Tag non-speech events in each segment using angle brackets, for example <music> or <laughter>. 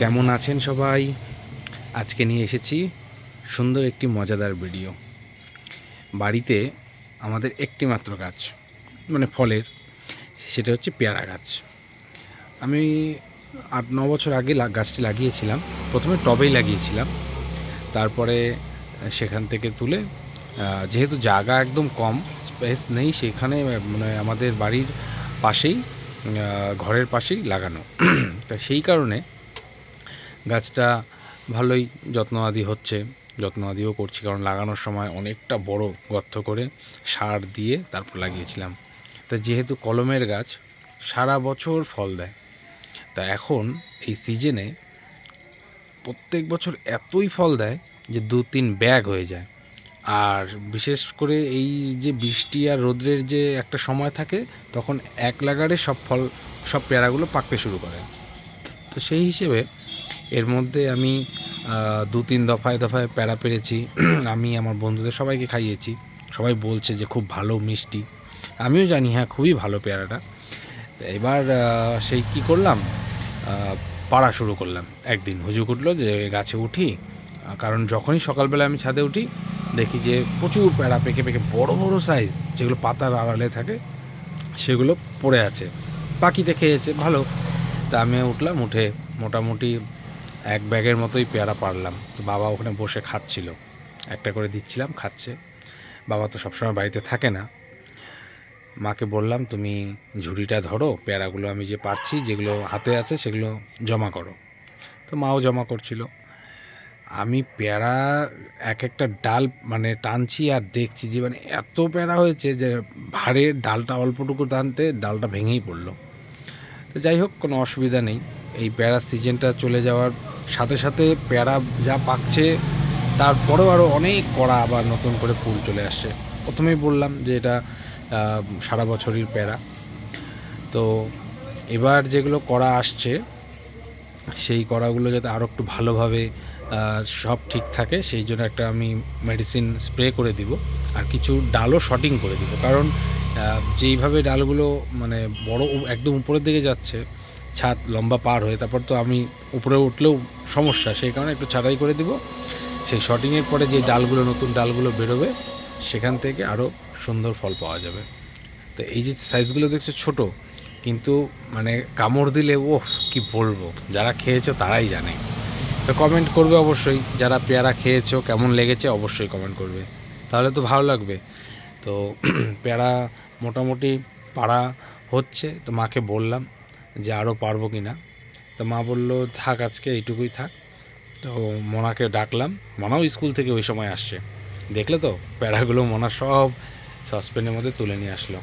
কেমন আছেন সবাই? আজকে নিয়ে এসেছি সুন্দর একটি মজাদার ভিডিও বাড়িতে আমাদের একটি মাত্র গাছ মানে ফলের, সেটা হচ্ছে পেয়ারা গাছ। আমি আট, ন বছর আগে গাছটি লাগিয়েছিলাম। প্রথমে টবেই লাগিয়েছিলাম। তারপরে সেখান থেকে তুলে যেহেতু জায়গা একদম কম স্পেস নেই, সেখানে মানে আমাদের বাড়ির পাশেই ঘরের পাশেই লাগানো। <clears throat> তা সেই কারণে গাছটা ভালোই যত্ন আদি হচ্ছে যত্ন আদিও করছি কারণ লাগানোর সময় অনেকটা বড় গর্ত করে সার দিয়ে তারপর লাগিয়েছিলাম। তা যেহেতু কলমের গাছ, সারা বছর ফল দেয়। তা এখন এই সিজনে প্রত্যেক বছর এতই ফল দেয় যে দু তিন ব্যাগ হয়ে যায়। আর বিশেষ করে এই যে বৃষ্টি আর রোদ্রের যে একটা সময় থাকে, তখন এক লাগারে সব ফল, সব পেয়ারাগুলো পাকতে শুরু করে। তো সেই হিসেবে এর মধ্যে আমি দু তিন দফায় দফায় প্যারা পেরেছি। <clears throat> আমি আমার বন্ধুদের সবাইকে খাইয়েছি। সবাই বলছে যে খুব ভালো, মিষ্টি। আমিও জানি হ্যাঁ খুবই ভালো পেয়ারাটা। এবার সেই কি করলাম? পাড়া শুরু করলাম। একদিন হুজুক উঠল যে, গাছে উঠি? কারণ যখনই সকালবেলা আমি ছাদে উঠি, দেখি যে প্রচুর প্যারা, পেকে পেকে বড় বড় সাইজ যেগুলো পাতার আড়ালে থাকে, সেগুলো পড়ে আছে। পাখিতে খেয়েছে, ভালো। তা আমি উঠলাম, উঠে মোটামুটি এক ব্যাগের মতোই পেয়ারা পারলাম তো বাবা ওখানে বসে খাচ্ছিল। একটা করে দিচ্ছিলাম, খাচ্ছে। বাবা তো সবসময় বাড়িতে থাকে না। মাকে বললাম, তুমি ঝুড়িটা ধরো, পেয়ারাগুলো আমি যে পারছি যেগুলো হাতে আছে, সেগুলো জমা করো। তো মাও জমা করছিল। আমি পেয়ারা এক একটা ডাল মানে টানছি আর দেখছি যে মানে এত পেয়ারা হয়েছে যে ভারে ডালটা অল্পটুকু টানতে ডালটা ভেঙেই পড়ল। তো যাই হোক, কোনো অসুবিধা নেই। এই পেয়ারার সিজনটা চলে যাওয়ার সাথে সাথে প্যারা যা পাকছে তারপরেও আরও অনেক কড়া আবার নতুন করে ফুল চলে আসছে। প্রথমেই বললাম যে এটা সারা বছরই প্যারা। তো এবার যেগুলো কড়া আসছে, সেই কড়াগুলো যাতে আরও একটু ভালোভাবে সব ঠিক থাকে, সেই জন্য একটা আমি মেডিসিন স্প্রে করে দিব। আর কিছু ডালও শটিং করে দিব। কারণ যেইভাবে ডালগুলো মানে বড়, একদম উপরের দিকে যাচ্ছে ছাদ লম্বা পার হয়ে তারপর তো আমি উপরে উঠলেও সমস্যা, সেই কারণে একটু ছাড়াই করে দিব। সেই শটিংয়ের পরে যে ডালগুলো, নতুন ডালগুলো বেরোবে, সেখান থেকে আরও সুন্দর ফল পাওয়া যাবে। তো এই যে সাইজগুলো দেখছ ছোট, কিন্তু মানে কামড় দিলে ও কি বলব? যারা খেয়েছো তারাই জানে। তো কমেন্ট করবে অবশ্যই, যারা পেয়ারা খেয়েছো, কেমন লেগেছে অবশ্যই কমেন্ট করবে। তাহলে তো ভালো লাগবে। তো <clears throat> পেয়ারা মোটামুটি পাড়া হচ্ছে, তো মাকে বললাম যে আরও পারব কি না তো মা বলল, থাক আজকে এইটুকুই থাক। তো মোনাকে ডাকলাম। মোনাও স্কুল থেকে ওই সময় আসছে। দেখলে তো? পেয়ারাগুলো মোনা সব সসপ্যানের মধ্যে তুলে নিয়ে আসলো।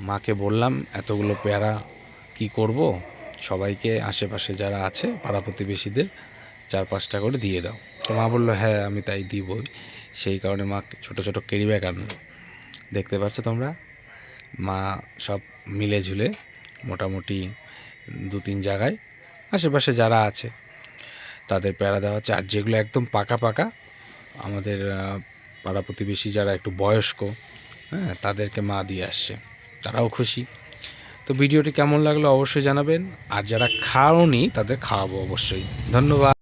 মাকে বললাম, এতগুলো পেয়ারা কি করব? সবাইকে আশেপাশে যারা আছে, পাড়া প্রতিবেশীদের চার পাঁচটা করে দিয়ে দাও। তো মা বলল হ্যাঁ আমি তাই দিবই। সেই কারণে মা ছোট ছোট ক্যারি ব্যাগ আনলো। দেখতে পাচ্ছ তোমরা? মা সব মিলে ঝুলে মোটামুটি দু তিন জায়গায়। আশেপাশে যারা আছে, তাদের প্যারা দেওয়া হচ্ছে। আর যেগুলো একদম পাকা পাকা, আমাদের পাড়া প্রতিবেশী যারা একটু বয়স্ক হ্যাঁ তাদেরকে মা দিয়ে আসছে। তারাও খুশি। তো ভিডিওটি কেমন লাগল অবশ্যই জানাবেন। আর যারা খাওনি, তাদের খাওয়াবো অবশ্যই। ধন্যবাদ।